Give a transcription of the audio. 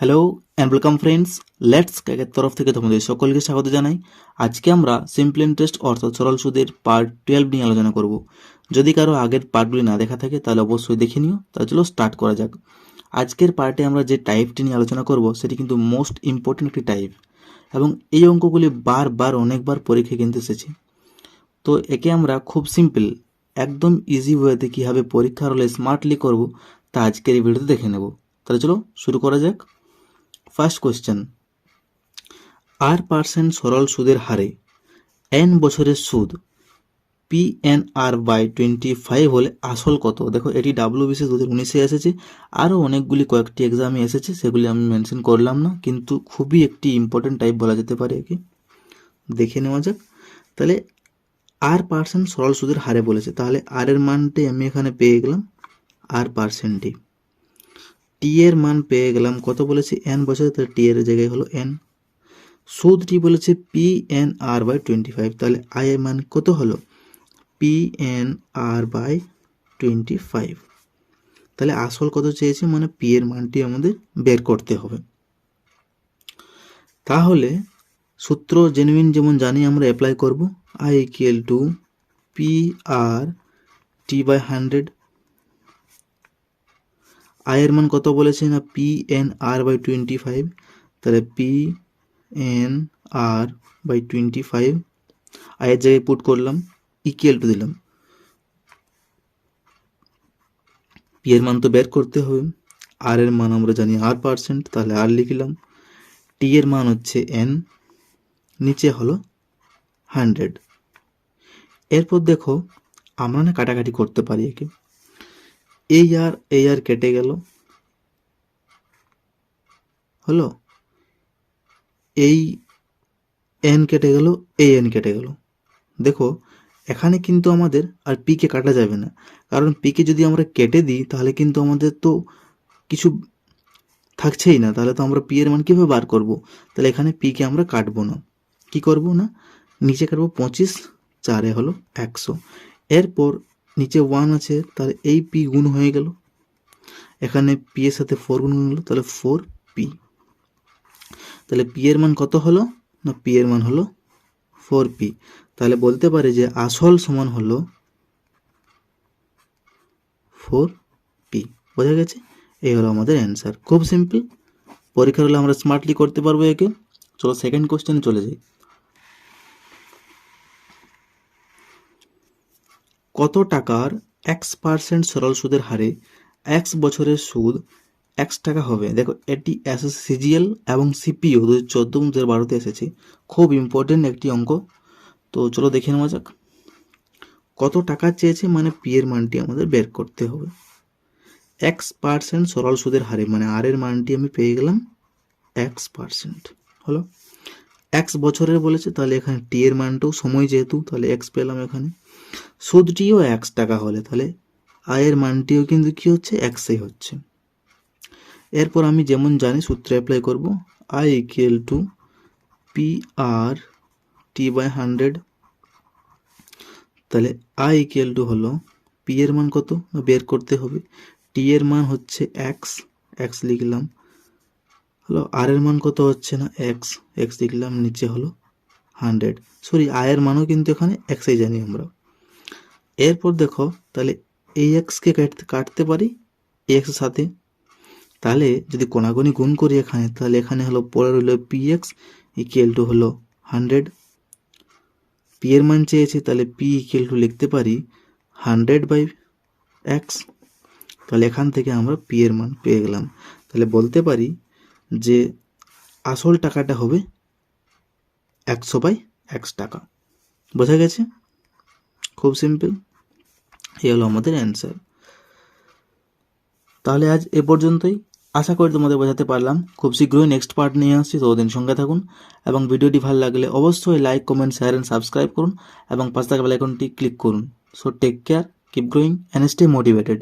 Hello and welcome friends let's ক্যাকের তরফ থেকে তোমাদের সকলকে স্বাগত জানাই আজকে আমরা সিম্পল ইন্টারেস্ট অর্থাৎ সরল সুদের পার্ট টুয়েলভ নিয়ে আলোচনা করব যদি কারও আগের পার্টগুলি না দেখা থাকে তাহলে অবশ্যই দেখে নিও তাহলে চলো স্টার্ট করা যাক আজকের পার্টে আমরা যে টাইপটি নিয়ে আলোচনা করব সেটি কিন্তু মোস্ট ইম্পর্টেন্ট একটি টাইপ এবং এই অঙ্কগুলি বারবার অনেকবার পরীক্ষায় কিন্তু এসেছে তো একে আমরা খুব সিম্পল একদম ইজি ওয়েতে কীভাবে পরীক্ষার হলে স্মার্টলি করব, তা আজকের এই ভিডিওতে দেখে নেব। তাহলে চলো শুরু করা যাক। ফার্স্ট কোয়েশ্চেন আর পার্সেন্ট সরল সুদের হারে এন বছরের সুদ P N R by twenty five হলে আসল কত? দেখো, এটি ডাব্লিউ বিসি দু হাজার উনিশে এসেছে, আরও অনেকগুলি কয়েকটি এক্সামে এসেছে, সেগুলি আমি মেনশন করলাম না, কিন্তু খুবই একটি ইম্পর্টেন্ট টাইপ বলা যেতে পারে একে। দেখে নেওয়া যাক। তাহলে আর পার্সেন্ট সরল সুদের হারে বলেছে। তাহলে আর এর মানটি আমি এখানে পেয়ে গেলাম আর পার্সেন্টটি টি এর মান পেয়ে গেলাম, কত বলেছে? এন বছরে তাহলে টি এর জায়গায় হলো এন সুদটি বলেছে P N R by twenty five তাহলে আই এর মান কত হলো? P N R by twenty five তাহলে আসল কত চেয়েছে? মানে পি এর মানটি আমাদের বের করতে হবে। তাহলে সূত্র জেনুইন যেমন জানি আমরা অ্যাপ্লাই করব। I equal to P R T by hundred আয়ের মান কত বলেছে না? N R by twenty five তাহলে P N R by twenty five আয়ের জায়গায় পুট করলাম ইকুয়াল টু দিলাম। পি এর মান তো বের করতে হবে। আর এর মান আমরা জানি আর পার্সেন্ট তাহলে আর লিখলাম। টি এর মান হচ্ছে এন নিচে হলো হান্ড্রেড। এরপর দেখো, আমরা না কাটাকাটি করতে পারি একে। এই আর এই আর কেটে গেল। হলো? এই এন কেটে গেল এই এন কেটে গেল। দেখো, এখানে কিন্তু আমাদের আর পিকে কাটা যাবে না। কারণ পিকে যদি আমরা কেটে দিই, তাহলে কিন্তু আমাদের তো কিছু থাকছেই না। তাহলে তো আমরা পি এর মান কীভাবে বার করব? তাহলে এখানে পিকে আমরা কাটবো না। কি করব না? নিচে কাটবো পঁচিশ, চারে হলো একশো। এরপর নিচে ওয়ান আছে, তাহলে এই পি গুণ হয়ে গেল। এখানে পি এর সাথে ফোর গুণ হলো তাহলে ফোর পি তাহলে পি এর মান কত হলো? না পি এর মান হলো ফোর পি তাহলে বলতে পারে যে আসল সমান হলো ফোর পি বোঝা গেছে? এই হলো আমাদের অ্যান্সার খুব সিম্পল পরীক্ষা হলে আমরা স্মার্টলি করতে পারব একে। চলো সেকেন্ড কোশ্চেনে চলে যাই। কত টাকার এক্স পার্সেন্ট সরল সুদের হারে এক্স বছরের সুদ এক্স টাকা হবে? দেখো, এটি এসএস সিজিএল এবং সিপিও দু হাজার চোদ্দ দু হাজার বারোতে এসেছে। খুব ইম্পর্টেন্ট একটি অঙ্ক। তো চলো দেখে নেওয়া যাক। কত টাকা চেয়েছে মানে পি এর মানটি আমাদের বের করতে হবে। এক্স পার্সেন্ট সরল সুদের হারে মানে আর এর মানটি আমি পেয়ে গেলাম এক্স পার্সেন্ট হলো? এক্স বছরের বলেছে, তাহলে এখানে টি এর মানটাও সময় যেহেতু, তাহলে এক্স পেলাম এখানে। সুদটিও এক্স টাকা হলে, তাহলে আয়ের মানটিও কিন্তু কি হচ্ছে? এক্সই হচ্ছে। এরপর আমি যেমন জানি সূত্রে অ্যাপ্লাই করব I equal to P R T by hundred তাহলে আই ইকুয়াল টু হলো পি এর মান কত? বের করতে হবে। টি এর মান হচ্ছে এক্স এক্স লিখলাম, হলো আর এর মান কত হচ্ছে না? এক্স এক্স লিখলাম, নিচে হলো হান্ড্রেড সরি আয়ের মানও কিন্তু এখানে এক্সই জানি আমরা। এরপর দেখো, তাহলে এই এক্সকে কাটতে কাটতে পারি এই এক্সের সাথে। তাহলে যদি কোনাগুনি গুণ করি এখানে, তাহলে এখানে হলো পরে রইল পি এক্স ইকুয়াল টু হলো হান্ড্রেড পি এর মান চেয়েছে, তাহলে পি ইকুয়াল টু লিখতে পারি হান্ড্রেড বাই এক্স তাহলে এখান থেকে আমরা পি এর মান পেয়ে গেলাম। তাহলে বলতে পারি যে আসল টাকাটা হবে একশো বাই এক্স টাকা। বোঝা গেছে? খুব সিম্পল এই হলো আমাদের অ্যান্সার তাহলে আজ এ পর্যন্তই। আশা করি তোমাদের বোঝাতে পারলাম। খুব শীঘ্রই নেক্সট পার্ট নিয়ে আসছি। ততদিন সঙ্গে থাকুন এবং ভিডিওটি ভালো লাগলে অবশ্যই like comment share and subscribe করুন এবং পাশে থাকা বেলাইকনটি ক্লিক করুন। So take care keep growing and stay motivated